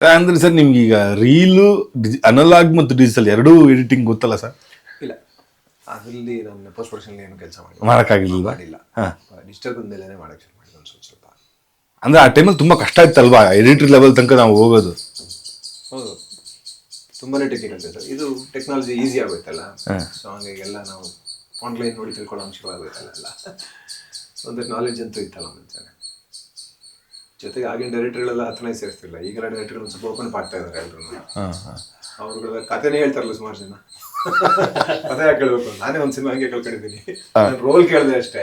ಅಂದ್ರೆ ಸರ್ ನಿಮ್ಗೆ ಈಗ ರೀಲು ಅನಲಾಗ್ ಮತ್ತು ಡಿಜಿಟಲ್ ಎರಡೂ ಎಡಿಟಿಂಗ್ ಗೊತ್ತಲ್ಲ ಸರ್? ಇಲ್ಲ. ಅದರಲ್ಲಿ ನಾನು ಪೋಸ್ಟ್ ಪ್ರೊಡಕ್ಷನ್ ಏನು ಕೆಲಸ ಮಾಡಿ ಮಾಡೋಕ್ಕಾಗಿಲ್ಲ ಮಾಡಿಲ್ಲ. ಹಾ. ಡಿಜಿಟಲ್ ಬಂದ್ಮೇಲೆ ಮಾಡಕ್ಕೆ ಶುರು ಮಾಡಿದ್ದು ಒಂದು ಸ್ವಲ್ಪ. ಸ್ವಲ್ಪ ಅಂದ್ರೆ ಆ ಟೈಮಲ್ಲಿ ತುಂಬಾ ಕಷ್ಟ ಇತ್ತಲ್ವಾ? ಎಡಿಟರ್ ಲೆವೆಲ್ ತನಕ ನಾವು ಹೋಗೋದು. ಹೌದು. ತುಂಬಾನೇ ಟೆಕ್ನಿಕಲ್ ಕೆಲಸ ಇದು ಟೆಕ್ನಾಲಜಿ ಈಸಿ ಆಗೋಯ್ತಲ್ಲ? ಸೊ ಹಂಗಾಗಿ ಎಲ್ಲ ನಾವು ಆನ್ಲೈನ್ ನೋಡಿ ತಿಳ್ಕೊಳ್ಳೋ ಅಂಶವಾಗೋಯ್ತಲ್ಲ ಎಲ್ಲ ಒಂದು ನಾಲೆಜ್ ಅಂತೂ ಇತ್ತಲ್ಲ ಮುಂಚೆನೆ ಜೊತೆಗೆ ಆಗಿನ ಡೈರೆಕ್ಟರ್ಗಳೆಲ್ಲ ಹತ್ತನೇ ಸೇರಿಸ್ತಿಲ್ಲ ಈಗೆಲ್ಲ ಡೈರೆಕ್ಟರ್ ಸ್ವಲ್ಪ ಓಪನ್ ಆಗ್ತಾ ಇದ್ದಾರೆ ಎಲ್ಲರೂ. ಅವ್ರುಗಳ ಕಥೆನೇ ಹೇಳ್ತಾರಲ್ಲ ಸುಮಾರು ಜನ. ಕಥೆ ಯಾಕೆ ಕೇಳ್ಬೇಕು? ನಾನೇ ಒಂದು ಸಿನಿಮಾ ಹಂಗೆ ಕೇಳ್ಕೊಂಡಿದ್ದೀನಿ. ರೋಲ್ ಕೇಳಿದೆ ಅಷ್ಟೇ.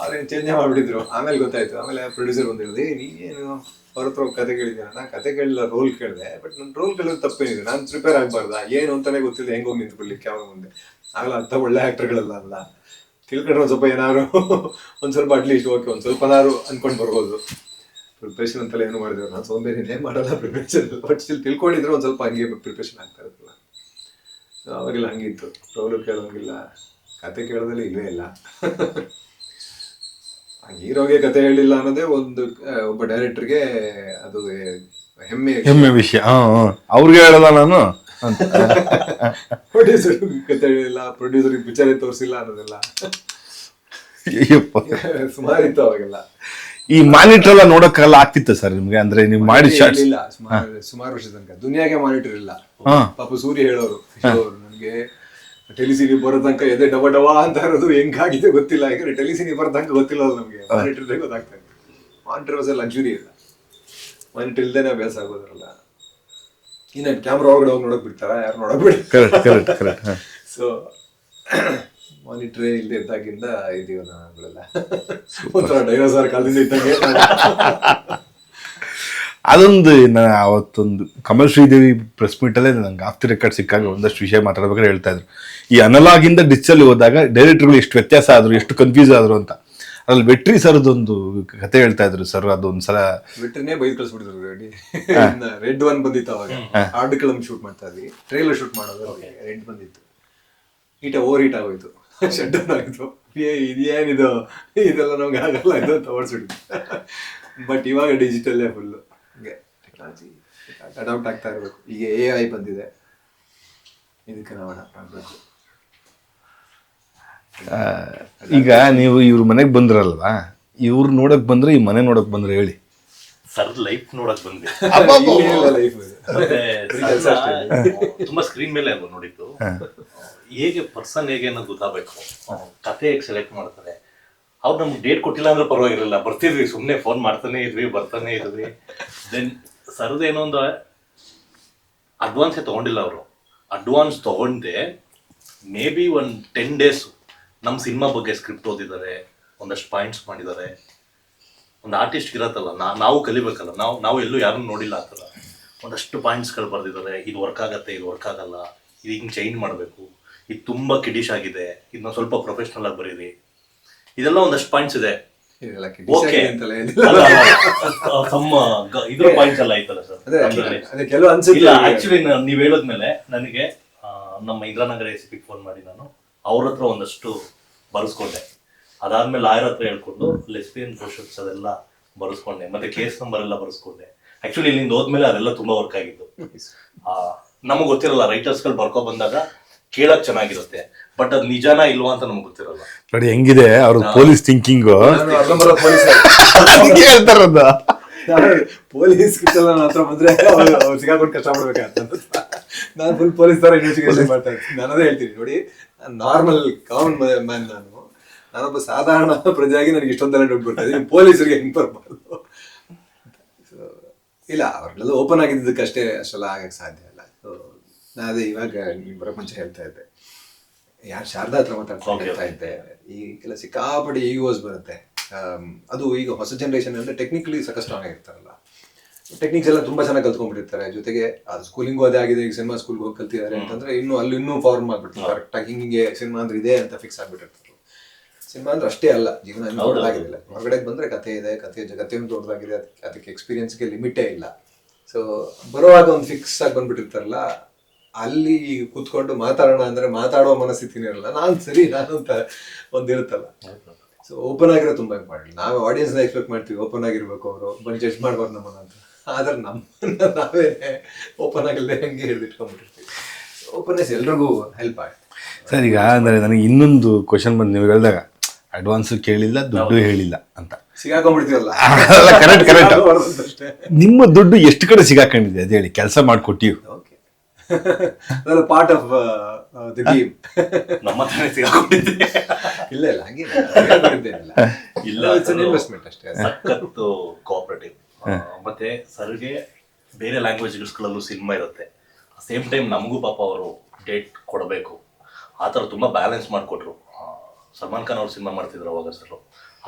ಅವ್ರೇನು ಚೇಂಜ್ ಮಾಡ್ಬಿಟ್ಟಿದ್ರು? ಆಮೇಲೆ ಗೊತ್ತಾಯ್ತು. ಆಮೇಲೆ ಪ್ರೊಡ್ಯೂಸರ್ ಒಂದು ಹೇಳಿದೆ ನೀನು ನೀನೇನು ಅವ್ರ ಹತ್ರ ಕತೆ ಕೇಳಿದ್ಯಾ? ನಾನು ಕತೆ ಕೇಳಿಲ್ಲ ರೋಲ್ ಕೇಳಿದೆ. ಬಟ್ ನನ್ನ ರೋಲ್ ಕೇಳೋದು ತಪ್ಪೇನಿದೆ. ನಾನು ಪ್ರಿಪೇರ್ ಆಗಬಾರ್ದಾ? ಏನು ಅಂತಾನೆ ಗೊತ್ತಿಲ್ಲ. ಹೆಂಗೆ ಹೋಗಿ ನಿಂತ್ಕೊಳ್ಳಿಕ್ಕೆ ಅವ್ರ ಮುಂದೆ? ಆಗಲ್ಲ ಅಂತ ಒಳ್ಳೆ ಆಕ್ಟರ್ಗಳಲ್ಲ ಅಲ್ಲ. ತಿಳ್ಕೊಂಡ್ರೆ ಒಂದು ಸ್ವಲ್ಪ ಏನಾದ್ರು ಒಂದು ಸ್ವಲ್ಪ ಅಟ್ಲೀಸ್ಟ್ ಓಕೆ ಒಂದು ಸ್ವಲ್ಪನಾರು ಅನ್ಕೊಂಡು ಬರ್ಬೋದು. ಪ್ರಿಪ್ರೇಷನ್ ಅಂತೆಲ್ಲ ಏನು ಮಾಡಿದ್ರು ನಾನು ಸೋಂಬೇರಿನೇ ಮಾಡಲ್ಲ ಪ್ರಿಪ್ರೇಷನ್ ಬಟ್ ಸ್ಟಿಲ್ ತಿಳ್ಕೊಂಡಿದ್ರೆ ಒಂದು ಸ್ವಲ್ಪ ಹಂಗೆ ಪ್ರಿಪ್ರೇಷನ್ ಆಗ್ತಾ ಇರುತ್ತಲ್ಲ. ಸೊ ಅವಾಗೆಲ್ಲ ಹಂಗಿತ್ತು. ಪ್ರೌಲು ಕೇಳೋಂಗಿಲ್ಲ ಕತೆ ಕೇಳೋದಲ್ಲಿ ಇಲ್ಲೇ ಇಲ್ಲ. ಹೀರೋಗೆ ಕತೆ ಹೇಳಿಲ್ಲ ಅನ್ನೋದೇ ಒಂದು ಒಬ್ಬ ಡೈರೆಕ್ಟರ್ಗೆ ಅದು ಹೆಮ್ಮೆ ಹೆಮ್ಮೆ ವಿಷಯ. ಅವ್ರಿಗೆ ಹೇಳಲ್ಲ ನಾನು? ಪ್ರೊಡ್ಯೂಸರ್ ಕತೆ ಹೇಳಿಲ್ಲ ಪ್ರೊಡ್ಯೂಸರ್ ಪಿಕ್ಚರೇ ತೋರಿಸಿಲ್ಲ ಅನ್ನೋದೆಲ್ಲ. ಸುಮಾರು ಇತ್ತು ಅವಾಗೆಲ್ಲ. ಈ ಮಾನಿಟರ್ ಎಲ್ಲ ನೋಡಕ್ಕೆಲ್ಲ ಆಗ್ತಿತ್ತ ಸರ್ ನಿಮ್ಗೆ? ಅಂದ್ರೆ ನೀವು ಮಾಡಿ ಶಾರ್ಟ್ಸ್ ಇಲ್ಲ ಸುಮಾರು ಸುಮಾರು ವರ್ಷ ತನಕ. ದುನಿಯಾಗೆ ಮಾನಿಟರ್ ಇಲ್ಲ. ಪಾಪ ಸೂರ್ಯ ಹೇಳೋರು ನನಗೆ ಟೆಲಿಸಿನಿ ಬರೋ ತನಕ ಎದೆ ಡಬ ಡಬ ಅಂತ ಇರೋದು ಹೆಂಗಾಗಿದೆ ಗೊತ್ತಿಲ್ಲ. ಯಾಕಂದ್ರೆ ಟೆಲಿಸಿನಿ ಬರೋ ತನಕ ಗೊತ್ತಿಲ್ಲ ಅದು ನಮಗೆ. ಮಾನಿಟರ್ ಗೊತ್ತಾಗ್ತಾ ಇದೆ ಮಾನಿಟರ್ ವಾಸ್ ಲಕ್ಸುರಿ ಇಲ್ಲ ಮಾನಿಟರ್ ಇಲ್ದೇನೆ ಅಭ್ಯಾಸ ಆಗೋದ್ರಲ್ಲ. ಇನ್ನ ಕ್ಯಾಮ್ರಾ ಒಳಗಡೆ ಹೋಗಿ ನೋಡಕ್ ಬಿಡ್ತಾರ? ಯಾರು ನೋಡಕ್ ಬಿಡ್ತಾರೆ ಸೊ ಮಾನಿಟ್ರೇ ಇಲ್ಲದೆ ಇದ್ದಾಗಿಂದ ಇದೀವ ನಾವುಗಳೆಲ್ಲ ಒಂಥರ ಡೈನೋಸಾರ್ ಕಾಲದಿಂದ ಇದ್ದಂಗೆ ಅದೊಂದು ನಾನು ಅವತ್ತೊಂದು ಕಮಲ್ ಶ್ರೀದೇವಿ ಪ್ರೆಸ್ ಮೀಟಲ್ಲೇ ನಂಗೆ ಆಫ್ತಿ ರೆಕಾರ್ಡ್ ಸಿಕ್ಕಾಗ ಒಂದಷ್ಟು ವಿಷಯ ಮಾತಾಡ್ಬೇಕಾದ್ರೆ ಹೇಳ್ತಾ ಇದ್ರು. ಈ ಅನಲಾಗಿಂದ ಇಂದ ಡಿಜಿಟಲ್ ಹೋದಾಗ ಡೈರೆಕ್ಟರ್ಗಳು ಎಷ್ಟು ವ್ಯತ್ಯಾಸ ಆದ್ರು ಎಷ್ಟು ಕನ್ಫ್ಯೂಸ್ ಆದ್ರು ಅಂತ. ಅದ್ರಲ್ಲಿ ವೆಟ್ರಿ ಸರ್ದೊಂದು ಕತೆ ಹೇಳ್ತಾ ಇದ್ರು. ಸರ್ ಅದೊಂದು ಸಲ ವೆಟ್ರಿನೇ ಬೈದ್ ಕಳಿಸ್ಬಿಟ್ಟಿದ್ರು ರೆಡಿ ರೆಡ್ ಒನ್ ಬಂದಿತ್ತು ಅವಾಗ. ಹಾರ್ಡ್ ಕಲಮ್ ಶೂಟ್ ಮಾಡ್ತಾ ಇದ್ವಿ. ಟ್ರೈಲರ್ ಶೂಟ್ ಮಾಡೋದು ರೆಡ್ ಬಂದಿತ್ತು. ಈಟ ಓವರ್ ಹೀಟ್ ಆಗೋಯ್ತು. ಶಟ್ ಡೌನ್ ಆಗಿತ್ತು. ಇದೇನಿದು? ಇದೆಲ್ಲ ನಮ್ಗೆ ಆಗಲ್ಲ, ಇದು ಅಂತ ಓಡಿಸ್ಬಿಟ್ಟು ಬಟ್ ಇವಾಗ ಡಿಜಿಟಲ್ಲೇ ಫುಲ್ಲು ಹಂಗೆ ಟೆಕ್ನಾಲಜಿ ಅಡಾಪ್ಟ್ ಆಗ್ತಾ ಇರಬೇಕು. ಈಗ ಎ ಐ ಬಂದಿದೆ. ಇದಕ್ಕೆ ನಾವು ಅಡಾಪ್ಟ್ ಆಗಬೇಕು ಈಗ ನೀವು ಇವ್ರ ಮನೆಗೆ ಬಂದ್ರಲ್ವಾ? ಇವ್ರು ನೋಡಕ್ ಬಂದ್ರೆ ಈ ಮನೆ ನೋಡಕ್ ಬಂದ್ರೆ ಹೇಳಿ. ಸರ್ ಲೈಫ್ ನೋಡಕ್ ಬಂದ್ವಿ. ಲೈಫ್ ಮತ್ತೆ ಬರೀ ಕೆಲ್ಸ ಅಷ್ಟೇ. ತುಂಬಾ ಸ್ಕ್ರೀನ್ ಮೇಲೆ ಅಲ್ವಾ ನೋಡಿದ್ದು? ಹೇಗೆ ಪರ್ಸನ್ ಹೇಗೆ ಅನ್ನೋದು ಗೊತ್ತಾಗಬೇಕು. ಕತೆ ಹೇಗೆ ಸೆಲೆಕ್ಟ್ ಮಾಡ್ತಾರೆ? ಅವ್ರು ನಮ್ಗೆ ಡೇಟ್ ಕೊಟ್ಟಿಲ್ಲ ಅಂದ್ರೆ ಪರವಾಗಿರಲಿಲ್ಲ. ಬರ್ತಿದ್ವಿ ಸುಮ್ಮನೆ ಫೋನ್ ಮಾಡ್ತಾನೆ ಇದ್ವಿ ಬರ್ತಾನೆ ಇದ್ವಿ. ದೆನ್ ಸರ್ದೇನೋ ಒಂದು ಅಡ್ವಾನ್ಸ್ ತಗೊಂಡಿಲ್ಲ ಅವರು. ಅಡ್ವಾನ್ಸ್ ತಗೊಂಡೆ ಮೇ ಬಿ ಒಂದು ಟೆನ್ ಡೇಸ್ ನಮ್ಮ ಸಿನಿಮಾ ಬಗ್ಗೆ ಸ್ಕ್ರಿಪ್ಟ್ ಓದಿದ್ದಾರೆ ಒಂದಷ್ಟು ಪಾಯಿಂಟ್ಸ್ ಮಾಡಿದ್ದಾರೆ. ಒಂದು ಆರ್ಟಿಸ್ಟ್ ಇರತ್ತಲ್ಲ ನಾ ನಾವು ಕಲಿಬೇಕಲ್ಲ ನಾವು ನಾವು ಎಲ್ಲೂ ಯಾರನ್ನು ನೋಡಿಲ್ಲ ಥರ. ಒಂದಷ್ಟು ಪಾಯಿಂಟ್ಸ್ಗಳು ಬರೆದಿದ್ದಾರೆ ಇದು ವರ್ಕ್ ಆಗತ್ತೆ ಇದು ವರ್ಕ್ ಆಗಲ್ಲ ಇದು ಹಿಂಗೆ ಚೇಂಜ್ ಮಾಡಬೇಕು ಇದು ತುಂಬ ಕಿಡಿಶ್ ಆಗಿದೆ ಇದನ್ನ ಸ್ವಲ್ಪ ಪ್ರೊಫೆಷ್ನಲ್ ಆಗಿ ಬರೀರಿ. ಇದೆಲ್ಲ ಒಂದಷ್ಟು ಪಾಯಿಂಟ್ಸ್ ಇದೆ. ಅಂತಲ್ಲ ಇದ್ರ ಪಾಯಿಂಟ್ಸ್ ಎಲ್ಲ ಐತಲ್ಲ ಸರ್. ಆಕ್ಚುಲಿ ನೀವು ಹೇಳದ್ಮೇಲೆ ನನಗೆ ನಮ್ಮ ಇಂದ್ರಾನಗರ ಎಸ್ ಪಿ ಫೋನ್ ಮಾಡಿ ನಾನು. ಅವ್ರ ಹತ್ರ ಒಂದಷ್ಟು ಬರೆಸ್ಕೊಂಡೆ. ಅದಾದ್ಮೇಲೆ ಲಾಯರ್ ಹತ್ರ ಹೇಳ್ಕೊಂಡು ಲೆಸ್ಬಿಯನ್ ಬ್ರೋಷರ್ಸ್ ಅದೆಲ್ಲ ಬರೆಸ್ಕೊಂಡೆ. ಮತ್ತೆ ಕೇಸ್ ನಂಬರ್ ಎಲ್ಲ ಬರೆಸ್ಕೊಂಡೆ. ಆಕ್ಚುಲಿ ಇಲ್ಲಿಂದ ಹೋದ್ಮೇಲೆ ಅದೆಲ್ಲ ತುಂಬಾ ವರ್ಕ್ ಆಗಿದ್ದು. ನಮಗೆ ಗೊತ್ತಿರಲ್ಲ ರೈಟರ್ಸ್ಗಳು ಬರ್ಕೊ ಬಂದಾಗ ಕೇಳಕ್ ಚೆನ್ನಾಗಿರುತ್ತೆ. ಬಟ್ ಅದ್ ನಿಜಾನ ಇಲ್ವಾ ಅಂತ ನಮ್ಗೆ ಗೊತ್ತಿರಲ್ಲ. ನೋಡಿ ಹೆಂಗಿದೆ ಅವ್ರ ಪೊಲೀಸ್ ಥಿಂಕಿಂಗ್ ನಾನು ಅರ್ಧಂಬರ್ಧ ಪೊಲೀಸ್ ಹೇಳ್ತಾರದ ಪೊಲೀಸ್ ಹತ್ರ ಬಂದ್ರೆ ಅವ್ರು ಸಿಗಾಕೊಂಡು ಕಷ್ಟ ಪಡ್ಬೇಕಾಗ್ತದೆ ನಾನು ಫುಲ್ ಪೊಲೀಸ್ ತರ ಇನ್ವೆಸ್ಟಿಗೇಷನ್ ಮಾಡ್ತಾ ಇದ್ದೀನಿ ನಾನು ಅದೇ ಹೇಳ್ತೀನಿ ನೋಡಿ ನಾರ್ಮಲ್ ಕಾಮನ್ ಮ್ಯಾನ್ ನಾನು. ನಾನೊಬ್ಬ ಸಾಧಾರಣ ಪ್ರಜೆಯಾಗಿ ನನಗೆ ಇಷ್ಟೊಂದೆಲ್ಲ ದುಡ್ಡು ಬರ್ತದೆ ಪೊಲೀಸರಿಗೆ ಹೆಂಗೆ ಬರ್ಬಾರ್ದು? ಇಲ್ಲ ಅವ್ರಿಗೆಲ್ಲ ಓಪನ್ ಆಗಿದ್ದಕ್ಕಷ್ಟೇ ಅಷ್ಟೆಲ್ಲ ಆಗಕ್ಕೆ ಸಾಧ್ಯ ಇಲ್ಲ. ಸೊ ನಾ ಅದೇ ಇವಾಗ ನೀವು ಬರೋ ಮುಂಚೆ ಹೇಳ್ತಾ ಇದ್ದೆ. ಯಾರು ಶಾರದಾ ಹತ್ರ ಮಾತಾಡ್ತಾ Okay, ಹೇಳ್ತಾ ಇದ್ದೆ. ಈಗೆಲ್ಲ ಸಿಕ್ಕಾಪಡಿ ಈಗೋಸ್ ಬರುತ್ತೆ. ಅದು ಈಗ ಹೊಸ ಜನ್ರೇಷನ್ ಅಂದ್ರೆ ಟೆಕ್ನಿಕಲಿ ಸಾಕಷ್ಟು ಸ್ಟ್ರಾಂಗ್ ಆಗಿರ್ತಾರಲ್ಲ. ಟೆಕ್ನಿಕ್ಸ್ ಎಲ್ಲ ತುಂಬಾ ಚೆನ್ನಾಗಿ ಕಲ್ತ್ಕೊಂಡ್ಬಿಟ್ಟಿರ್ತಾರೆ. ಜೊತೆಗೆ ಅದು ಸ್ಕೂಲಿಂಗ್ ಅದೇ ಆಗಿದೆ ಈಗ ಸಿನಿಮಾ ಸ್ಕೂಲ್ಗೆ ಹೋಗಿ ಕಲ್ತಿದ್ದಾರೆ ಅಂತಂದ್ರೆ ಇನ್ನೂ ಅಲ್ಲಿ ಇನ್ನೂ ಫಾರ್ಮ್ ಆಗ್ಬಿಡ್ತಾರೆ ಕರೆಕ್ಟ್ ಆಗಿ ಹಿಂಗೆ ಸಿನಿಮಾ ಅಂದ್ರೆ ಇದೆ ಅಂತ ಫಿಕ್ಸ್ ಆಗ್ಬಿಟ್ಟಿರ್ತಾರೆ. ಸಿನಿಮಾ ಅಂದ್ರೆ ಅಷ್ಟೇ ಅಲ್ಲ ಜೀವನ ದೊಡ್ಡದಾಗಿರಲಿಲ್ಲ ಹೊರಗಡೆ ಬಂದ್ರೆ ಕಥೆ ಇದೆ ಕತೆ ಜಗತ್ತೇನು ದೊಡ್ಡದಾಗಿದೆ ಅದಕ್ಕೆ ಅದಕ್ಕೆ ಎಕ್ಸ್ಪೀರಿಯನ್ಸ್ಗೆ ಲಿಮಿಟೇ ಇಲ್ಲ. ಸೊ ಬರುವಾಗ ಒಂದು ಫಿಕ್ಸ್ ಆಗಿ ಬಂದ್ಬಿಟ್ಟಿರ್ತಾರಲ್ಲ ಅಲ್ಲಿ ಕೂತ್ಕೊಂಡು ಮಾತಾಡೋಣ ಅಂದ್ರೆ ಮಾತಾಡೋ ಮನಸ್ಥಿತಿನೇ ಇರಲ್ಲ. ನಾನು ಸರಿ ನಾನು ಅಂತ ಒಂದಿರುತ್ತಲ್ಲ. ಸೊ ಓಪನ್ ಆಗಿರೋ ತುಂಬಾ ಇಂಪಾರ್ಟೆಂಟ್ ನಾವು ಆಡಿಯನ್ಸ್ ಎಕ್ಸ್ಪೆಕ್ಟ್ ಮಾಡ್ತೀವಿ ಓಪನ್ ಆಗಿರ್ಬೇಕು ಅವರು ಬಂದು ಜಡ್ಜ್ ಮಾಡ್ಬಾರ್ದು ನಮ್ಮನ್ನ ಅಂತ. ಆದ್ರೆ ನಮ್ಮನ್ನ ನಾವೇ ಓಪನ್ ಆಗಿಲ್ಲದೆ ಹಂಗೆ ಹಿಡಿದಿಟ್ಕೊಂಡ್ಬಿಟ್ಟಿರ್ತೀವಿ ಓಪನ್ನೆಸ್ ಎಲ್ರಿಗೂ ಹೆಲ್ಪ್ ಆಗುತ್ತೆ. ಸರ್ ಈಗ ಅಂದರೆ ನನಗೆ ಇನ್ನೊಂದು ಕ್ವಶನ್ ಬಂದು ನೀವು ಹೇಳಿದಾಗ ಅಡ್ವಾನ್ಸು ಕೇಳಿಲ್ಲ ದುಡ್ಡು ಹೇಳಿಲ್ಲ ಅಂತ. ಕರೆಕ್ಟ್. ಅಷ್ಟೇ ನಿಮ್ಮ ದುಡ್ಡು ಎಷ್ಟು ಕಡೆ ಸಿಗಾಕೊಂಡಿದೆ ಅದು ಹೇಳಿ ಕೆಲಸ ಮಾಡಿಕೊಟ್ಟಿವಿ ಓಕೆ ಅದೆಲ್ಲ ಪಾರ್ಟ್ ಆಫ್ ದ ಗೇಮ್ ನಮ್ಮ ಸಿಗಾಕೊಂಡಿದ್ದೆ. ಇಲ್ಲ ಇಲ್ಲ ಹಂಗೆ ಇಲ್ಲ ಇನ್ವೆಸ್ಟ್ಮೆಂಟ್ ಅಷ್ಟೇ ಸಖತ್ತು ಕೋಆಪರೇಟಿವ್ ಮತ್ತೆ ಸರ್ಗೆ ಬೇರೆ ಲ್ಯಾಂಗ್ವೇಜ್ಗಳಲ್ಲೂ ಸಿನಿಮಾ ಇರುತ್ತೆ. ಸೇಮ್ ಟೈಮ್ ನಮಗೂ ಪಾಪ ಅವರು ಡೇಟ್ ಕೊಡಬೇಕು. ಆ ಥರ ತುಂಬ ಬ್ಯಾಲೆನ್ಸ್ ಮಾಡಿಕೊಟ್ರು. ಸಲ್ಮಾನ್ ಖಾನ್ ಅವ್ರು ಸಿನಿಮಾ ಮಾಡ್ತಿದ್ರು ಅವಾಗ ಸರ್.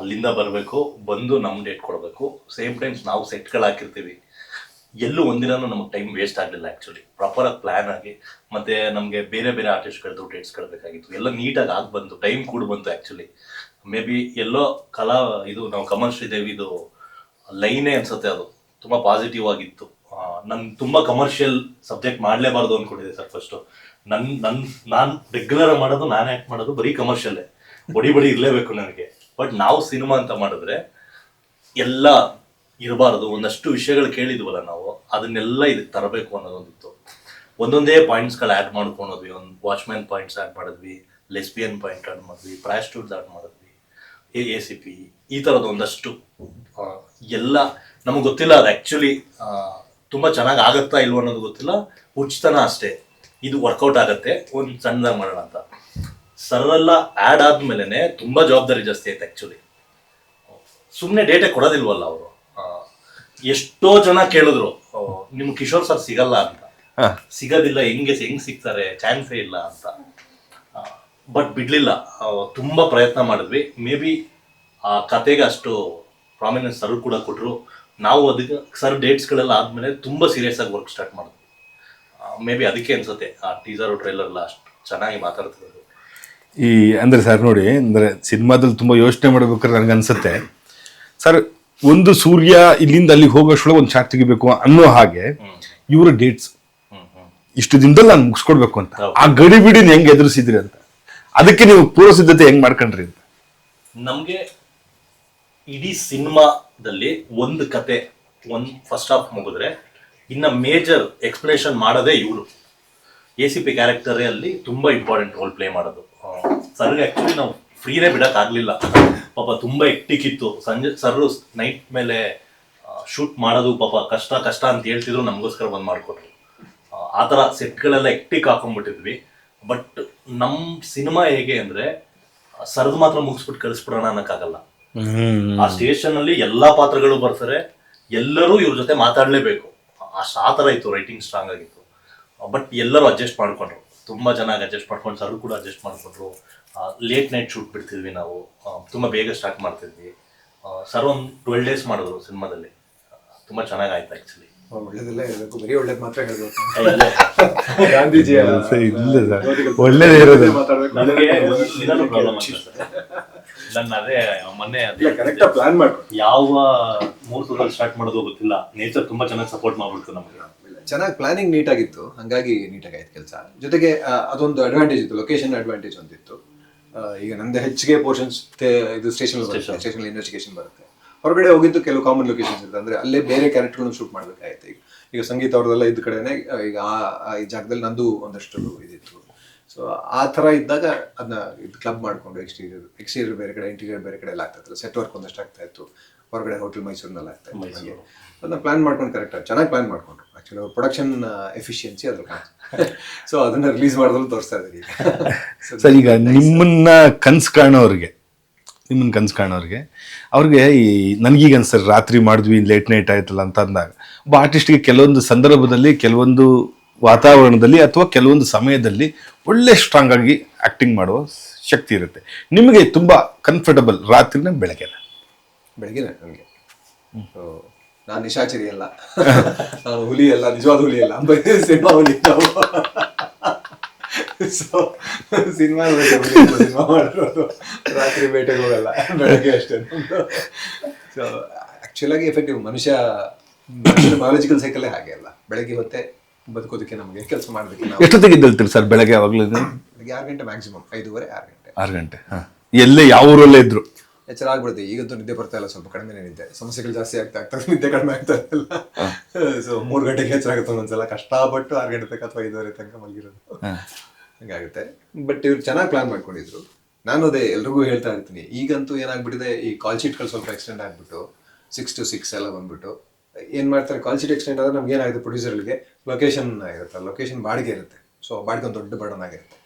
ಅಲ್ಲಿಂದ ಬರಬೇಕು, ಬಂದು ನಮ್ಮ ಡೇಟ್ ಕೊಡಬೇಕು. ಸೇಮ್ ಟೈಮ್ಸ್ ನಾವು ಸೆಟ್ಗಳು ಹಾಕಿರ್ತೀವಿ. ಎಲ್ಲೂ ಒಂದಿನೂ ನಮಗೆ ಟೈಮ್ ವೇಸ್ಟ್ ಆಗಲಿಲ್ಲ ಆ್ಯಕ್ಚುಲಿ ಪ್ರಾಪರಾಗಿ ಪ್ಲ್ಯಾನ್ ಆಗಿ, ಮತ್ತು ನಮಗೆ ಬೇರೆ ಬೇರೆ ಆರ್ಟಿಸ್ಟ್ಗಳದ್ದು ಡೇಟ್ಸ್ ಕಳಬೇಕಾಗಿತ್ತು ಎಲ್ಲ ನೀಟಾಗಿ ಆಗಿ ಬಂತು. ಟೈಮ್ ಕೂಡ ಬಂತು ಆ್ಯಕ್ಚುಲಿ ಮೇ ಬಿ ಎಲ್ಲೋ ಕಲಾ, ಇದು ನಾವು ಕಮಲ್ ಶ್ರೀದೇವಿದು ಲೈನೇ ಅನ್ಸುತ್ತೆ ಅದು. ತುಂಬ ಪಾಸಿಟಿವ್ ಆಗಿತ್ತು. ನಾನು ತುಂಬ ಕಮರ್ಷಿಯಲ್ ಸಬ್ಜೆಕ್ಟ್ ಮಾಡಲೇಬಾರ್ದು ಅಂದ್ಕೊಂಡಿದ್ದೆ ಸರ್ ಫಸ್ಟು ನನ್ನ ನನ್ನ ನಾನು ರೆಗ್ಯುಲರ್ ಮಾಡೋದು, ನಾನು ಆ್ಯಕ್ಟ್ ಮಾಡೋದು ಬರೀ ಕಮರ್ಷಿಯಲ್ಲೇ ಬಡಿ ಬಡಿ ಇರಲೇಬೇಕು ನನಗೆ. ಬಟ್ ನಾವು ಸಿನಿಮಾ ಅಂತ ಮಾಡಿದ್ರೆ ಎಲ್ಲ ಇರಬಾರದು. ಒಂದಷ್ಟು ವಿಷಯಗಳು ಕೇಳಿದ್ವಲ್ಲ ನಾವು, ಅದನ್ನೆಲ್ಲ ಇದಕ್ಕೆ ತರಬೇಕು ಅನ್ನೋದೊಂದಿತ್ತು. ಒಂದೊಂದೇ ಪಾಯಿಂಟ್ಸ್ಗಳು ಆ್ಯಡ್ ಮಾಡ್ಕೊಳೋದ್ವಿ ಒಂದು ವಾಚ್ಮ್ಯಾನ್ ಪಾಯಿಂಟ್ಸ್ ಆ್ಯಡ್ ಮಾಡಿದ್ವಿ, ಲೆಸ್ಬಿಯನ್ ಪಾಯಿಂಟ್ ಆ್ಯಡ್ ಮಾಡಿದ್ವಿ ಪ್ರಾಸ್ಟ್ಯೂಟ್ಸ್ ಆ್ಯಡ್ ಮಾಡಿದ್ವಿ, ಎ ಎ ಸಿ ಪಿ, ಈ ಥರದ ಒಂದಷ್ಟು ಎಲ್ಲ ನಮಗೆ ಗೊತ್ತಿಲ್ಲ ಅದು ಆ್ಯಕ್ಚುಲಿ ತುಂಬ ಚೆನ್ನಾಗಿ ಆಗುತ್ತಾ ಇಲ್ವೋ ಅನ್ನೋದು ಗೊತ್ತಿಲ್ಲ. ಹುಚ್ಚತನ ಅಷ್ಟೇ. ಇದು ವರ್ಕೌಟ್ ಆಗುತ್ತೆ. ಒಂದು ಸಣ್ಣದಾಗಿ ಮಾಡೋಣ ಅಂತ. ಸರೆಲ್ಲ ಆ್ಯಡ್ ಆದ್ಮೇಲೆ ತುಂಬ ಜವಾಬ್ದಾರಿ ಜಾಸ್ತಿ ಆಯ್ತು ಆ್ಯಕ್ಚುಲಿ ಸುಮ್ಮನೆ ಡೇಟೆ ಕೊಡೋದಿಲ್ವಲ್ಲ ಅವರು? ಎಷ್ಟೋ ಜನ ಕೇಳಿದ್ರು ನಿಮ್ಮ ನಿಮ್ ಕಿಶೋರ್ ಸರ್ ಸಿಗಲ್ಲ ಅಂತ. ಸಿಗೋದಿಲ್ಲ ಹೆಂಗೆ ಹೆಂಗ್ ಸಿಗ್ತಾರೆ ಚಾನ್ಸೇ ಇಲ್ಲ ಅಂತ. ಬಟ್ ಬಿಡ್ಲಿಲ್ಲ. ತುಂಬಾ ಪ್ರಯತ್ನ ಮಾಡಿದ್ವಿ. ಮೇ ಬಿ ಆ ಕತೆಗೆ ಅಷ್ಟು ಪ್ರಾಮಿನೆನ್ಸ್ ಸರ್ ಕೂಡ ಕೊಟ್ಟರು ನಾವು ಅದಕ್ಕೆ ಸರ್ ಡೇಟ್ಸ್ಗಳೆಲ್ಲ ಆದ್ಮೇಲೆ ತುಂಬಾ ಸೀರಿಯಸ್ ಆಗಿ ವರ್ಕ್ ಸ್ಟಾರ್ಟ್ ಮಾಡಿದ್ವಿ. ಮೇ ಬಿ ಅದಕ್ಕೆ ಅನ್ಸುತ್ತೆ ಆ ಟೀಸರ್ ಟ್ರೈಲರ್ ಎಲ್ಲ ಅಷ್ಟು ಚೆನ್ನಾಗಿ ಮಾತಾಡ್ತಿರೋದು. ಈ ಅಂದರೆ ಸರ್ ನೋಡಿ ಅಂದರೆ ಸಿನಿಮಾದಲ್ಲಿ ತುಂಬ ಯೋಚನೆ ಮಾಡ್ಬೇಕಾದ್ರೆ ನನಗೆ ಅನ್ಸುತ್ತೆ. ಸರ್ ಒಂದು ಸೂರ್ಯ ಇಲ್ಲಿಂದ ಅಲ್ಲಿಗೆ ಹೋಗೋಷ್ಟೊಳಗೆ ಒಂದು ಶಾಕ್ ತೆಗಿಬೇಕು ಅನ್ನೋ ಹಾಗೆ ಇವರ ಡೇಟ್ಸ್ ಇಷ್ಟು ದಿನದಲ್ಲಿ ನಾನು ಮುಗಿಸ್ಕೊಡ್ಬೇಕು ಅಂತ. ಆ ಗಡಿ ಬಿಡಿನ ಹೆಂಗೆ ಎದುರಿಸಿದ್ರಿ ಅಂತ. ಅದಕ್ಕೆ ನೀವು ಪೂರ್ವ ಸಿದ್ಧತೆ ಹೆಂಗ್ ಮಾಡ್ಕೊಂಡ್ರಿ ಅಂತ. ನಮಗೆ ಇಡೀ ಸಿನಿಮಾದಲ್ಲಿ ಒಂದು ಕತೆ ಒಂದು ಫಸ್ಟ್ ಹಾಫ್ ಮುಗಿದ್ರೆ ಇನ್ನ ಮೇಜರ್ ಎಕ್ಸ್ಪ್ಲನೇಷನ್ ಮಾಡೋದೇ ಇವರು. ಎ ಸಿ ಪಿ ಕ್ಯಾರೆಕ್ಟರೇ ಅಲ್ಲಿ ತುಂಬಾ ಇಂಪಾರ್ಟೆಂಟ್ ರೋಲ್ ಪ್ಲೇ ಮಾಡೋದು. ಸರ್ಗೆ ಆಕ್ಚುಲಿ ನಾವು ಫ್ರೀನೇ ಬಿಡಕ್ ಆಗ್ಲಿಲ್ಲ. ಪಾಪ ತುಂಬಾ ಎಕ್ಟಿಕ್ ಇತ್ತು ಸಂಜೆ ಸರ್ ನೈಟ್ ಮೇಲೆ ಶೂಟ್ ಮಾಡೋದು ಪಾಪ ಕಷ್ಟ ಕಷ್ಟ ಅಂತ ಹೇಳ್ತಿದ್ರು ನಮಗೋಸ್ಕರ ಬಂದ್ ಮಾಡ್ಕೊಟ್ರು. ಆ ಥರ ಸೆಟ್ಗಳೆಲ್ಲ ಎಕ್ಟಿಕ್ ಹಾಕೊಂಡ್ಬಿಟ್ಟಿದ್ವಿ. ಬಟ್ ನಮ್ಮ ಸಿನಿಮಾ ಹೇಗೆ ಅಂದ್ರೆ ಸರ್ದ್ ಮಾತ್ರ ಮುಗಿಸ್ಬಿಟ್ಟು ಕಳಿಸ್ಬಿಡೋಣ ಅನ್ನಕ್ಕಾಗಲ್ಲ. ಆ ಸ್ಟೇಷನ್ ಅಲ್ಲಿ ಎಲ್ಲಾ ಪಾತ್ರಗಳು ಬರ್ತಾರೆ. ಎಲ್ಲರೂ ಇವ್ರ ಜೊತೆ ಮಾತಾಡ್ಲೇಬೇಕು. ಅಷ್ಟು ಆ ಥರ ಇತ್ತು ರೈಟಿಂಗ್ ಸ್ಟ್ರಾಂಗ್ ಆಗಿತ್ತು. ಬಟ್ ಎಲ್ಲರೂ ಅಡ್ಜಸ್ಟ್ ಮಾಡ್ಕೊಂಡ್ರು. ತುಂಬಾ ಚೆನ್ನಾಗಿ ಅಡ್ಜಸ್ಟ್ ಮಾಡ್ಕೊಂಡು ಸರ್ ಕೂಡ ಅಡ್ಜಸ್ಟ್ ಮಾಡ್ಕೊಂಡ್ರು. ಲೇಟ್ ನೈಟ್ ಶೂಟ್ ಬಿಡ್ತಿದ್ವಿ ನಾವು. ತುಂಬ ಬೇಗ ಸ್ಟಾರ್ಟ್ ಮಾಡ್ತಿದ್ವಿ. ಸರ್ ಒಂದು ಟ್ವೆಲ್ ಡೇಸ್ ಮಾಡಿದ್ರು ಸಿನಿಮಾದಲ್ಲಿ. ತುಂಬಾ ಚೆನ್ನಾಗಿ ಆಯ್ತು ಆ್ಯಕ್ಚುಲಿ ಒಳ್ಳೇದೆಲ್ಲ ಹೇಳ್ಬೇಕು. ಬರೀ ಒಳ್ಳೇದ್ ಮಾತ್ರ ಗಾಂಧೀಜಿಯ ಒಳ್ಳೇದೇ ಇರೋದು. ಆಗ್ತದೆ ನನ್ನ ಅದೇ ಮೊನ್ನೆ ಕರೆಕ್ಟ್ ಪ್ಲಾನ್ ಮಾಡಿ. ಯಾವ ಮುಹೂರ್ತದಲ್ಲಿ ಸ್ಟಾರ್ಟ್ ಮಾಡೋದು ಗೊತ್ತಿಲ್ಲ. ನೇಚರ್ ತುಂಬಾ ಚೆನ್ನಾಗಿ ಸಪೋರ್ಟ್ ಮಾಡ್ಬಿಡ್ತು ನಮಗೆ. ಚೆನ್ನಾಗಿ ಪ್ಲಾನಿಂಗ್ ನೀಟಾಗಿತ್ತು ಹಂಗಾಗಿ ನೀಟಾಗಿ ಆಯ್ತು ಕೆಲಸ. ಜೊತೆಗೆ ಅದೊಂದು ಅಡ್ವಾಂಟೇಜ್ ಇತ್ತು. ಲೊಕೇಶನ್ ಅಡ್ವಾಂಟೇಜ್ ಒಂದಿತ್ತು. ಈಗ ನಂದು ಹೆಚ್ಚಿಗೆ ಪೋರ್ಷನ್ಸ್ ಇದು ಸ್ಟೇಷನ್ ಸ್ಟೇಷನ್ ಇನ್ವೆಸ್ಟಿಗೇಷನ್ ಬರುತ್ತೆ. ಹೊರಗಡೆ ಹೋಗಿದ್ದು ಕೆಲವು ಕಾಮನ್ ಲೊಕೇಶನ್ಸ್ ಇರುತ್ತೆ. ಅಂದ್ರೆ ಅಲ್ಲೇ ಬೇರೆ ಕ್ಯಾರೆಕ್ಟರ್ಗಳನ್ನು ಶೂಟ್ ಮಾಡಬೇಕಾಯ್ತು ಈಗ ಈಗ ಸಂಗೀತ ಅವ್ರದೆಲ್ಲ ಇದ್ದ ಕಡೆನೆ ಈಗ ಆ- ಈ ಜಾಗದಲ್ಲಿ ನಂದು ಒಂದಷ್ಟು ಇದಿತ್ತು. ಸೊ ಆ ಥರ ಇದ್ದಾಗ ಅದನ್ನ ಇದು ಕ್ಲಬ್ ಮಾಡ್ಕೊಂಡು ಎಕ್ಸ್ಟೀರಿಯರ್ ಎಕ್ಸ್ಟೀರಿಯರ್ ಬೇರೆ ಕಡೆ ಇಂಟೀರಿಯರ್ ಬೇರೆ ಕಡೆ ಎಲ್ಲ ಆಗ್ತಾ ಸೆಟ್ ವರ್ಕ್ ಒಂದಷ್ಟು ಆಗ್ತಾ ಇತ್ತು. ಹೊರಗಡೆ ಹೋಟೆಲ್ ಮೈಸೂರಿನಲ್ಲಿ ಆಗ್ತಾ ಇತ್ತು ಹಾಗೆ. ಅದನ್ನ ಪ್ಲಾನ್ ಮಾಡ್ಕೊಂಡು ಕರೆಕ್ಟ್ ಚೆನ್ನಾಗಿ ಪ್ಲಾನ್ ಮಾಡ್ಕೊಂಡ್ರು. ಆಕ್ಚುಲಿ ಅವ್ರ ಪ್ರೊಡಕ್ಷನ್ ಎಫಿಷಿಯನ್ಸಿ ಅದ್ರ ಸೊ ಅದನ್ನ ರಿಲೀಸ್ ಮಾಡೋದ್ರಲ್ಲಿ ತೋರಿಸ್ತಾ ಇದ್ದಾರೆ ಸರ್ ಈಗ ನಿಮ್ಮನ್ನ ಕನ್ಸ್ ಕಾಣೋರಿಗೆ ನಿಮ್ಮನ್ನ ಕನ್ಸ್ ಕಾಣೋರಿಗೆ ಅವ್ರಿಗೆ ಈ ನನಗೀಗ ಅನ್ಸರ್ ರಾತ್ರಿ ಮಾಡಿದ್ವಿ ಲೇಟ್ ನೈಟ್ ಆಯ್ತಲ್ಲ ಅಂತ ಅಂದಾಗ ಒಬ್ಬ ಆರ್ಟಿಸ್ಟ್ಗೆ ಕೆಲವೊಂದು ಸಂದರ್ಭದಲ್ಲಿ ಕೆಲವೊಂದು ವಾತಾವರಣದಲ್ಲಿ ಅಥವಾ ಕೆಲವೊಂದು ಸಮಯದಲ್ಲಿ ಒಳ್ಳೆ ಸ್ಟ್ರಾಂಗ್ ಆಗಿ ಆಕ್ಟಿಂಗ್ ಮಾಡುವ ಶಕ್ತಿ ಇರುತ್ತೆ. ನಿಮಗೆ ತುಂಬ ಕನ್ಫರ್ಟಬಲ್ ರಾತ್ರಿನ ಬೆಳಗ್ಗೆನ ಬೆಳಗ್ಗೆ ನನಗೆ. ಸೊ ನಾನು ನಿಶಾಚರಿ ಅಲ್ಲ. ನಾನು ಹುಲಿ ಅಲ್ಲ ನಿಜವಾದ ಹುಲಿ ಅಲ್ಲ. ಸಿನಿಮಾ ಹುಲಿ ನಾವು. ಸೊ ಸಿನಿಮಾ ಸಿನಿಮಾ ಮಾಡಿರೋದು ರಾತ್ರಿ ಬೇಟೆಗೆ ಹೋಗಲ್ಲ ಬೆಳಗ್ಗೆ ಅಷ್ಟೇ ಸೊ ಆ್ಯಕ್ಚುಲಾಗಿ ಎಫೆಕ್ಟಿವ್ ಮನುಷ್ಯ ಬಯಾಲಜಿಕಲ್ ಸೈಕಲ್ಲೇ ಹಾಗೆ ಅಲ್ಲ. ಬೆಳಗ್ಗೆ ಹೊತ್ತೆ ಬದುಕೋದಕ್ಕೆ ನಮಗೆ ಕೆಲಸ ಮಾಡಬೇಕು ಎಷ್ಟು ಎಷ್ಟೊತ್ತಿಗೆ ಎದ್ದೇಳ್ತೀರಿ ಸರ್ ಬೆಳಗ್ಗೆ ಯಾವಾಗಲೂ ಬೆಳಗ್ಗೆ ಆರು ಗಂಟೆ ಮ್ಯಾಕ್ಸಿಮಮ್ ಐದೂವರೆ ಆರು ಗಂಟೆ. ಆರು ಗಂಟೆ ಹಾಂ. ಎಲ್ಲೇ ಯಾವ ಊರಲ್ಲೇ ಇದ್ರು. ಎಚ್ಚರ ಆಗ್ಬಿಡುತ್ತೆ. ಈಗಂತೂ ನಿದ್ದೆ ಬರ್ತಾ ಇಲ್ಲ ಸ್ವಲ್ಪ ಕಡಿಮೆ ನಿದ್ದೆ. ಸಮಸ್ಯೆಗಳು ಜಾಸ್ತಿ ಆಗ್ತಾ ಆಗ್ತದೆ ನಿದ್ದೆ ಕಡಿಮೆ ಆಗ್ತಾ ಇಲ್ಲ ಸೊ ಮೂರು ಗಂಟೆಗೆ ಎಚ್ಚರ ಆಗುತ್ತೆ ಒಂದೊಂದ್ಸಲ. ಕಷ್ಟಪಟ್ಟು ಆರು ಗಂಟೆ ತನಕ ಅಥವಾ ಐದುವರೆ ತನಕ ಮಲಗಿರೋದು. ಹಂಗಾಗುತ್ತೆ. ಬಟ್ ಇವ್ರು ಚೆನ್ನಾಗಿ ಪ್ಲಾನ್ ಮಾಡ್ಕೊಂಡಿದ್ರು. ನಾನು ಅದೇ ಎಲ್ರಿಗೂ ಹೇಳ್ತಾ ಇರ್ತೀನಿ. ಈಗಂತೂ ಏನಾಗ್ಬಿಟ್ಟಿದೆ ಈ ಕಾಲ್ ಶೀಟ್ಗಳು ಸ್ವಲ್ಪ ಎಕ್ಸ್ಟೆಂಡ್ ಆಗ್ಬಿಟ್ಟು ಸಿಕ್ಸ್ ಟು ಸಿಕ್ಸ್ ಎಲ್ಲ ಬಂದ್ಬಿಟ್ಟು ಏನ್ ಮಾಡ್ತಾರೆ ಕಾಲ್ ಶೀಟ್ ಎಕ್ಸ್ಟೆಂಡ್ ಆದ್ರೆ ನಮ್ಗೆ ಏನಾಗುತ್ತೆ ಪ್ರೊಡ್ಯೂಸರ್ಗೆ ಲೊಕೇಶನ್ ಇರುತ್ತೆ ಲೊಕೇಶನ್ ಬಾಡಿಗೆ ಇರುತ್ತೆ. ಸೊ ಬಾಡಿಗೆ ಒಂದು ದೊಡ್ಡ ಬಡನ್ ಆಗಿರುತ್ತೆ.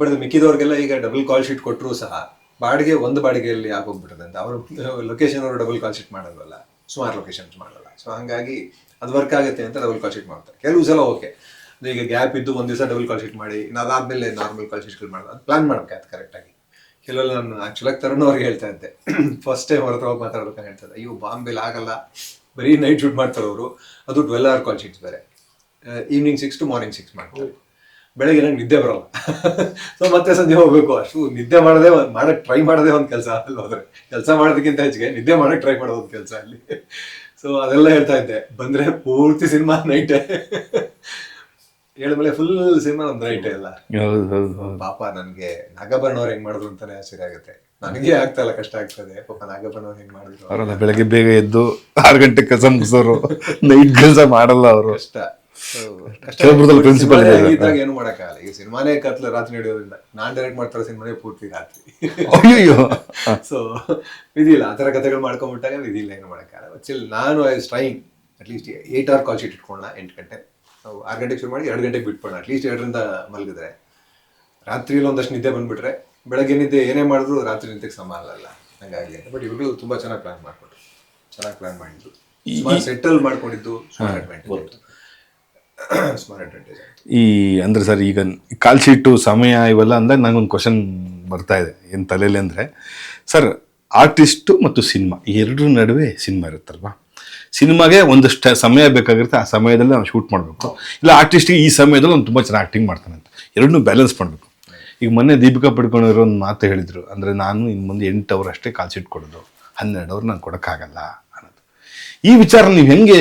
ಬಟ್ ಮಿಕ್ಕಿದವ್ರಿಗೆಲ್ಲ ಈಗ ಡಬಲ್ ಕಾಲ್ ಶೀಟ್ ಕೊಟ್ಟರು ಸಹ ಬಾಡಿಗೆ ಒಂದು ಬಾಡಿಗೆಯಲ್ಲಿ ಆಗೋಗ್ಬಿಡುತ್ತೆ ಅಂತ. ಅವರು ಲೊಕೇಶನ್ ಅವರು ಡಬಲ್ ಕಾಲ್ ಶೀಟ್ ಮಾಡೋದಲ್ಲ ಸುಮಾರು ಲೊಕೇಶನ್ಸ್ ಮಾಡಲ್ಲ ಸೊ ಹಂಗಾಗಿ ಅದು ವರ್ಕ್ ಆಗುತ್ತೆ ಅಂತ ಡಬಲ್ ಕಾಲ್ ಶೀಟ್ ಮಾಡ್ತಾರೆ. ಕೆಲವು ಸಲ ಓಕೆ ಈಗ ಗ್ಯಾಪ್ ಇದ್ದು ಒಂದು ದಿವಸ ಡಬಲ್ ಕಾಲ್ ಶೀಟ್ ಮಾಡಿ ಅದಾದ್ಮೇಲೆ ನಾರ್ಮಲ್ ಕಾಲ್ ಶೀಟ್ಗಳು ಮಾಡೋದು ಅದು ಪ್ಲಾನ್ ಮಾಡ್ಬೇಕು ಕರೆಕ್ಟಾಗಿ ಕೆಲವೆಲ್ಲ ನಾನು ಆ್ಯಕ್ಚುಲಾಗಿ ತರುಣ್ ಅವ್ರಿಗೆ ಹೇಳ್ತಾ ಇದ್ದೆ. ಫಸ್ಟ್ ಟೈಮ್ ಹೊರತ್ರ ಹೋಗಿ ಮಾತಾಡೋದಕ್ಕೆ ಹೇಳ್ತಾ ಇದ್ದೆ. ಅಯ್ಯೋ ಬಾಂಬೆಲಿ ಆಗಲ್ಲ. ಬರೀ ನೈಟ್ ಶೂಟ್ ಮಾಡ್ತಾರೆ ಅವರು. ಅದು ಟ್ವೆಲ್ ಅವರ್ ಕಾಲ್ ಶೀಟ್ಸ್ ಬೇರೆ. Evening six to morning six ಮಾಡ್ತಾರೆ. ಬೆಳಗ್ಗೆ ನಂಗೆ ನಿದ್ದೆ ಬರಲ್ಲ. ಸೊ ಮತ್ತೆ ಸಂಜೆ ಹೋಗ್ಬೇಕು. ಅಷ್ಟು ನಿದ್ದೆ ಮಾಡದೆ ಒಂದು ಮಾಡಕ್ಕೆ ಟ್ರೈ ಮಾಡೋದೇ ಒಂದು ಕೆಲಸ ಅಲ್ಲಿ ಹೋದ್ರೆ. ಕೆಲಸ ಮಾಡೋದಕ್ಕಿಂತ ಹೆಚ್ಚಿಗೆ ನಿದ್ದೆ ಮಾಡೋಕೆ ಟ್ರೈ ಮಾಡೋದು ಒಂದು ಕೆಲಸ ಅಲ್ಲಿ. ಸೊ ಅದೆಲ್ಲ ಹೇಳ್ತಾ ಇದ್ದೆ. ಬಂದರೆ ಪೂರ್ತಿ ಸಿನಿಮಾ ನೈಟೇ. ಹೇಳಿದ್ಮೇಲೆ ಫುಲ್ ಸಿನಿಮಾ ನಮ್ದು ನೈಟೇ ಹೌದು ಪಾಪ ನನಗೆ ನಾಗಭರಣ ಹೆಂಗೆ ಮಾಡಿದ್ರು ಅಂತಲೇ ಆಶ್ಚರ್ಯ ಆಗುತ್ತೆ. ನನಗೆ ಆಗ್ತಾ ಇಲ್ಲ ಕಷ್ಟ ಆಗ್ತದೆ ಪಾಪ ನಾಗಬ್ಬನವ್ರು ಹೆಂಗೆ ಹೆಂಗ್ ಮಾಡಿದ್ರು ಅವರಲ್ಲ ಬೆಳಗ್ಗೆ ಬೇಗ ಎದ್ದು ಆರು ಗಂಟೆ ಕೆಲಸ ಮುಗಿಸೋರು. ನೈಟ್ ಕೆಲಸ ಮಾಡಲ್ಲ ಅವರು. ಕಷ್ಟ. So, ಪ್ರಿನ್ಸಿಪಲ್ ಇದ್ದಾಗ. ಏನು ಮಾಡಕ್ಕಾಗಲ್ಲ. ಈಗ ಸಿನಿಮಾನೇ ಕತ್ಲ ರಾತ್ರಿ ನಡೆಯೋದ್ರಿಂದ ನಾನ್ ಡೈರೆಕ್ಟ್ ಮಾಡ್ತಾರೋ ಸಿನಿಮಾನೇ ಪೂರ್ತಿ ರಾತ್ರಿ. ಅಯ್ಯೋ ಸೊ ಇದಿಲ್ಲ. ಆ ಥರ ಕಥೆಗಳು ಮಾಡ್ಕೊಂಡ್ಬಿಟ್ಟಾಗ ಇದಿಲ್ಲ ಏನು ಮಾಡೋಕ್ಕಾಗಲ್ಲ. ಚಿಲ್ ನಾನು I trying at least eight hour call sheet ಇಟ್ಕೊಳ್ಳೋಣ ಎಂಟು ಗಂಟೆ. ನಾವು ಆರು ಗಂಟೆಗೆ ಶುರು ಮಾಡಿ ಎರಡು ಗಂಟೆಗೆ ಬಿಟ್ಬಿಡೋಣ ಅಟ್ಲೀಸ್ಟ್ ಎರಡರಿಂದ ಮಲಗಿದ್ರೆ. ರಾತ್ರಿಯಲ್ಲಿ ಒಂದಷ್ಟು ನಿದ್ದೆ ಬಂದ್ಬಿಟ್ರೆ ಬೆಳಗ್ಗೆ ನಿದ್ದೆ ಏನೇ ಮಾಡಿದ್ರು ರಾತ್ರಿ ನಿದ್ದೆಗೆ ಸಮ ಅಲ್ಲಲ್ಲ. ಹಂಗಾಗಿ ಬಟ್ ಇವರು ತುಂಬ ಚೆನ್ನಾಗಿ ಪ್ಲಾನ್ ಮಾಡ್ಕೊಂಡ್ರು ಚೆನ್ನಾಗಿ ಪ್ಲಾನ್ ಮಾಡಿದ್ರು. ಸೆಟಲ್ ಮಾಡ್ಕೊಂಡಿದ್ದು ಸುಮಾರು ಅಡ್ವಾಂಟೇಜ್ ಸುಮಾರು ಅಡ್ವಾಂಟೇಜ್ ಆಯ್ತು ಈ, ಅಂದ್ರೆ ಸರ್, ಈಗ ಕಾಲ್ ಸಮಯ ಇವೆಲ್ಲ ಅಂದಾಗ ನಂಗೊಂದು ಕ್ವಶನ್ ಬರ್ತಾ ಇದೆ ಏನು ತಲೆಯಲ್ಲಿ ಅಂದರೆ. ಸರ್ ಆರ್ಟಿಸ್ಟು ಮತ್ತು ಸಿನಿಮಾ ಈ ಎರಡರ ನಡುವೆ ಸಿನಿಮಾ ಇರುತ್ತಲ್ವಾ? ಸಿನಿಮಾಗೆ ಒಂದಷ್ಟು ಸಮಯ ಬೇಕಾಗಿರುತ್ತೆ, ಆ ಸಮಯದಲ್ಲಿ ನಾವು ಶೂಟ್ ಮಾಡಬೇಕು. ಇಲ್ಲ ಆರ್ಟಿಸ್ಟಿಗೆ ಈ ಸಮಯದಲ್ಲಿ ಅವ್ನು ತುಂಬ ಚೆನ್ನಾಗಿ ಆ್ಯಕ್ಟಿಂಗ್ ಮಾಡ್ತಾನೆ ಅಂತ. ಎರಡನ್ನೂ ಬ್ಯಾಲೆನ್ಸ್ ಮಾಡಬೇಕು. ಈಗ ಮೊನ್ನೆ ದೀಪಿಕಾ ಪಡ್ಕೊಂಡಿರೋ ಒಂದು ಮಾತು ಹೇಳಿದರು, ಅಂದರೆ ನಾನು ಇನ್ನು ಮುಂದೆ ಎಂಟು ಅವರ್ ಅಷ್ಟೇ ಕಾಲ್ ಕೊಡೋದು, ಹನ್ನೆರಡು ಅವರ್ ನಾನು ಕೊಡೋಕ್ಕಾಗಲ್ಲ ಅನ್ನೋದು. ಈ ವಿಚಾರ ನೀವು ಹೆಂಗೆ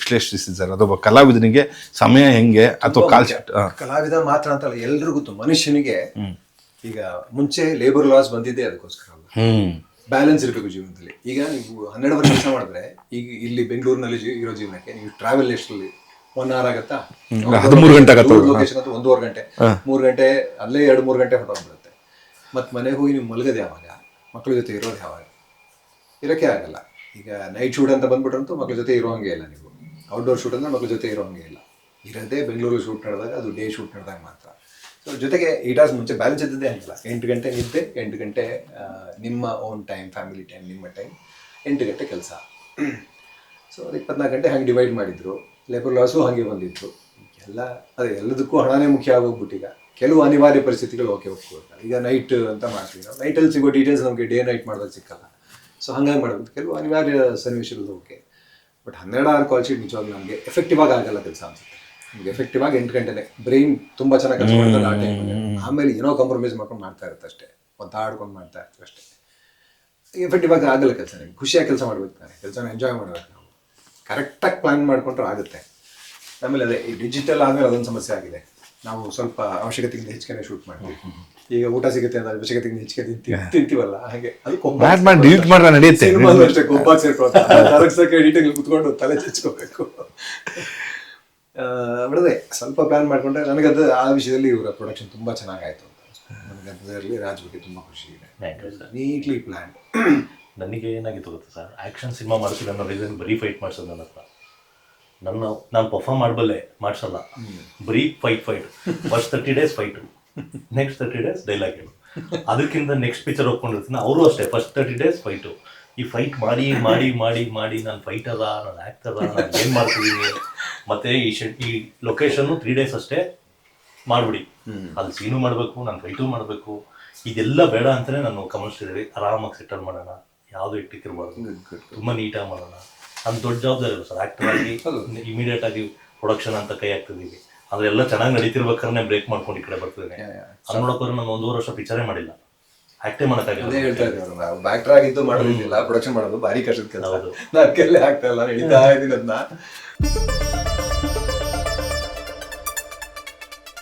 ವಿಶ್ಲೇಷಿಸಿದ ಸರ್ ಅದೊಬ್ಬ ಕಲಾವಿದನಿಗೆ ಸಮಯ ಹೆಂಗೆ ಅಥವಾ ಕಾಲ್ ಕಲಾವಿದ ಮಾತ್ರ ಅಂತಲ್ಲ ಎಲ್ರಿಗೂ ಗೊತ್ತು ಮನುಷ್ಯನಿಗೆ ಈಗ ಮುಂಚೆ ಲೇಬರ್ ಲಾಸ್ ಬಂದಿದ್ದೆ ಅದಕ್ಕೋಸ್ಕರ ಬ್ಯಾಲೆನ್ಸ್ ಇರಬೇಕು ಜೀವನದಲ್ಲಿ. ಈಗ ನೀವು ಹನ್ನೆರಡು ವರ್ಷ ಕೆಲಸ ಮಾಡಿದ್ರೆ ಈಗ ಇಲ್ಲಿ ಬೆಂಗಳೂರಿನಲ್ಲಿ ಇರೋ ಜೀವನಕ್ಕೆ ನೀವು ಟ್ರಾವೆಲ್ ಎಷ್ಟರಲ್ಲಿ ಒನ್ ಅವರ್ ಆಗತ್ತಾ? ಹದಿಮೂರು ಗಂಟೆ ಆಗತ್ತೆ ಲೊಕೇಶನ್ ಅಂತ ಒಂದೂವರೆ ಗಂಟೆ. ಮೂರು ಗಂಟೆ ಅಲ್ಲೇ ಎರಡು ಮೂರು ಗಂಟೆ ಹೊರಟೋಗ್ಬಿಡುತ್ತೆ ಮತ್ತೆ ಮನೆಗೆ ಹೋಗಿ ನೀವು ಮಲಗದೆ ಯಾವಾಗ? ಮಕ್ಕಳ ಜೊತೆ ಇರೋದು ಯಾವಾಗ? ಇರೋಕೆ ಆಗಲ್ಲ. ಈಗ ನೈಟ್ ಶೂಟ್ ಅಂತ ಬಂದ್ಬಿಟ್ರಂತೂ ಮಕ್ಕಳ ಜೊತೆ ಇರೋ ಹಂಗೆ ಇಲ್ಲ ನೀವು. ಔಟ್ಡೋರ್ ಶೂಟ್ ಅಂದರೆ ಮಕ್ಕಳ ಜೊತೆ ಇರೋ ಹಂಗೆ ಇಲ್ಲ. ಇರೋದೇ ಬೆಂಗಳೂರು ಶೂಟ್ ನಡೆದಾಗ ಅದು ಡೇ ಶೂಟ್ ನಡೆದಾಗ ಮಾತ್ರ. ಸೊ ಜೊತೆಗೆ ಇಟ್ ಆಸ್ ಮುಂಚೆ ಬ್ಯಾಲೆನ್ಸ್ ಇದ್ದದ್ದೇ ಹಂಗಿಲ್ಲ ಎಂಟು ಗಂಟೆ ನಿದ್ದೆ, ಎಂಟು ಗಂಟೆ ನಿಮ್ಮ ಓನ್ ಟೈಮ್ ಫ್ಯಾಮಿಲಿ ಟೈಮ್ ನಿಮ್ಮ ಟೈಮ್ ಎಂಟು ಗಂಟೆ ಕೆಲಸ. ಸೊ ಅದು ಇಪ್ಪತ್ನಾಲ್ಕು ಗಂಟೆ ಹಂಗೆ ಡಿವೈಡ್ ಮಾಡಿದ್ರು. ಲೇಬರ್ ಲಾಸು ಹಾಗೆ ಬಂದಿತ್ತು. ಎಲ್ಲ, ಅದೇ ಎಲ್ಲದಕ್ಕೂ ಹಣನೇ ಮುಖ್ಯ ಆಗೋಗ್ಬಿಟ್ಟೀಗ ಕೆಲವು ಅನಿವಾರ್ಯ ಪರಿಸ್ಥಿತಿಗಳು ಓಕೆ ಒಪ್ಕೊಳ್ತಾರೆ ಈಗ ನೈಟ್ ಅಂತ ಮಾಡ್ತೀವಿ ನಾವು. ನೈಟಲ್ಲಿ ಸಿಗೋ ಡೀಟೇಲ್ಸ್ ನಮಗೆ ಡೇ ನೈಟ್ ಮಾಡಿದಾಗ ಸಿಕ್ಕಲ್ಲ. ಸೊ ಹಂಗಾಗಿ ಮಾಡೋದು ಕೆಲವು ಅನಿವಾರ್ಯ ಸನ್ನಿವೇಶಗಳು ಓಕೆ. ಬಟ್ ಹನ್ನೆರಡು ಆರು ಕಾಲ್ ಶೀಟ್ ನಿಜವಾಗಿ ನಮಗೆ ಎಫೆಕ್ಟಿವ್ ಆಗಿ ಆಗಲ್ಲ ಕೆಲಸ ಅನ್ಸುತ್ತೆ. ನಮ್ಗೆ ಎಫೆಕ್ಟಿವ್ ಆಗಿ ಎಂಟು ಗಂಟೆನೆ ಬ್ರೈನ್ ತುಂಬಾ ಚೆನ್ನಾಗಿ ಕೆಲಸ ಮಾಡ್ತಾರೆ ಆ ಟೈಮಲ್ಲಿ ಆಮೇಲೆ ಏನೋ ಕಾಂಪ್ರಮೈಸ್ ಮಾಡ್ಕೊಂಡು ಮಾಡ್ತಾ ಇರುತ್ತೆ ಅಷ್ಟೇ. ಒತ್ತಾಡ್ಕೊಂಡು ಮಾಡ್ತಾ ಇರ್ತೀವಿ ಅಷ್ಟೇ. ಎಫೆಕ್ಟಿವ್ ಆಗಿ ಆಗಲ್ಲ ಕೆಲಸ ನಿಮ್ಗೆ. ಖುಷಿಯಾಗಿ ಕೆಲಸ ಮಾಡ್ಬೇಕು ತಾನೆ. ಕೆಲಸನ ಎಂಜಾಯ್ ಮಾಡ್ಬೇಕು ನಾವು. ಕರೆಕ್ಟಾಗಿ ಪ್ಲಾನ್ ಮಾಡ್ಕೊಂಡ್ರೆ ಆಗುತ್ತೆ. ಆಮೇಲೆ ಅದೇ ಈ ಡಿಜಿಟಲ್ ಆದಮೇಲೆ ಅದೊಂದು ಸಮಸ್ಯೆ ಆಗಿದೆ. ನಾವು ಸ್ವಲ್ಪ ಅವಶ್ಯಕತೆಗಿಂತ ಹೆಚ್ಚಿಗೆ ಶೂಟ್ ಮಾಡ್ತೀವಿ. ಈಗ ಊಟ ಸಿಗುತ್ತೆ ಅಂತ ಅವಶ್ಯಕತೆಗಿಂತ ಹೆಚ್ಚಿಗೆ ತಿಂತೀವಿ ತಿಂತೀವಲ್ಲ ಹಾಗೆ. ಅದು ಕೊಬ್ಬು ಮಾಡಿ ಡಿಲೀಟ್ ಮಾಡಿದ್ರೆ ನಡೆಯುತ್ತೆ. ಸಿನಿಮಾಲು ಅಷ್ಟೇ ಸೇರ್ಕೊಳ್ತಾರೆ ಎಡಿಟಿಂಗ್ ಕುತ್ಕೊಂಡು ತಲೆ ಚಚ್ಕೋಬೇಕು. ಬಿಡದೆ ಸ್ವಲ್ಪ ಪ್ಲಾನ್ ನನಗೆ ಅದು ಆ ವಿಷಯದಲ್ಲಿ ಇವರ ಪ್ರೊಡಕ್ಷನ್ ತುಂಬಾ ಚೆನ್ನಾಗಾಯ್ತು ಅಂತ. ನನಗೆ ಅದರಲ್ಲಿ ರಾಜ್ ಬಗ್ಗೆ ತುಂಬಾ ಖುಷಿ ಇದೆ. ನೀಟ್ಲಿ ಪ್ಲ್ಯಾನ್ ನನಗೆ ಏನಾಗಿತ್ತು ಗೊತ್ತಾ ಸರ್ ಆ್ಯಕ್ಷನ್ ಸಿನಿಮಾ ಮಾಡ್ತೀನಿ ಅನ್ನೋ ರೀಸನ್ ಬರೀ ಫೈಟ್ ಮಾಡ್ಸೋದು ನನ್ನ ಹತ್ರ. ನನ್ನ ನಾನು ಪರ್ಫಾರ್ಮ್ ಮಾಡಬಲ್ಲೆ ಮಾಡ್ಸಲ್ಲ. ಬರೀ fight fight first thirty days fight next thirty days dialogue ಹೇಳು ಅದಕ್ಕಿಂತ ನೆಕ್ಸ್ಟ್ ಪಿಕ್ಚರ್ ಹೋಗ್ಕೊಂಡಿರ್ತೀನಿ ಅವರು ಅಷ್ಟೇ ಫಸ್ಟ್ ತರ್ಟಿ ಡೇಸ್ ಫೈಟು ಈ ಫೈಟ್ ಮಾಡಿ ಮಾಡಿ ಮಾಡಿ ಮಾಡಿ ನಾನು ಫೈಟರ ನಾನು ಅದ ನಾನು ಏನು ಮಾಡ್ತಿದ್ದೀನಿ ಮತ್ತೆ ಈ ಶೆಡ್ ಈ ಲೊಕೇಶನ್ನು ತ್ರೀ ಡೇಸ್ ಅಷ್ಟೇ ಮಾಡಿಬಿಡಿ. ಅಲ್ಲಿ ಸೀನು ಮಾಡಬೇಕು ನಾನು ಫೈಟು ಮಾಡಬೇಕು. ಇದೆಲ್ಲ ಬೇಡ ಅಂತಲೇ ನಾನು ಕಮರ್ಷಿಯಲಿ ಆರಾಮಾಗಿ ಸೆಟಲ್ ಮಾಡೋಣ. ಯಾವುದು ಇಟ್ಟಿಕ್ಕಿರಬಾರ್ದು. ತುಂಬ ನೀಟಾಗಿ ಮಾಡೋಣ. ನಾನು ದೊಡ್ಡ ಜವಾಬ್ದಾರಿ ಸರ್ ಆ್ಯಕ್ಟರ್ ಆಗಿ ಇಮಿಡಿಯೇಟ್ ಆಗಿ ಪ್ರೊಡಕ್ಷನ್ ಅಂತ ಕೈ ಹಾಕ್ತಿದ್ದೀವಿ ಅಂದ್ರೆ ಎಲ್ಲ ಚೆನ್ನಾಗಿ ನಡೀತಿರ್ಬೇಕಾದ್ರೆ ಬ್ರೇಕ್ ಮಾಡ್ಕೊಂಡು ಈ ಕಡೆ ಬರ್ತಿದ್ದೀನಿ ಅದು ನೋಡಕ್ಕೆ ನಾನು ಒಂದೂವರೆ ವರ್ಷ ಪಿಕ್ಚರೇ ಮಾಡಿಲ್ಲ. ಆಕ್ಟೇ ಅದೇ ಮಾಡೋಕ್ಕಾಗಿಲ್ಲ ಹೇಳ್ತಾ ಇದ್ದೀವಿ ನಾವು ಬ್ಯಾಕ್ಟರ್ ಆಗಿದ್ದು ಮಾಡೋದಿಲ್ಲ ಪ್ರೊಡಕ್ಷನ್ ಮಾಡೋದು ಭಾರಿ ಕಷ್ಟದ ಕೆಲಸ. ಹೌದು. ನಾನು ಕೆಲ್ಲೆ ಆಗ್ತಾ ಇಲ್ಲ ಹೇಳ್ತಾ ಇದ್ದೀನಿ ಅದನ್ನ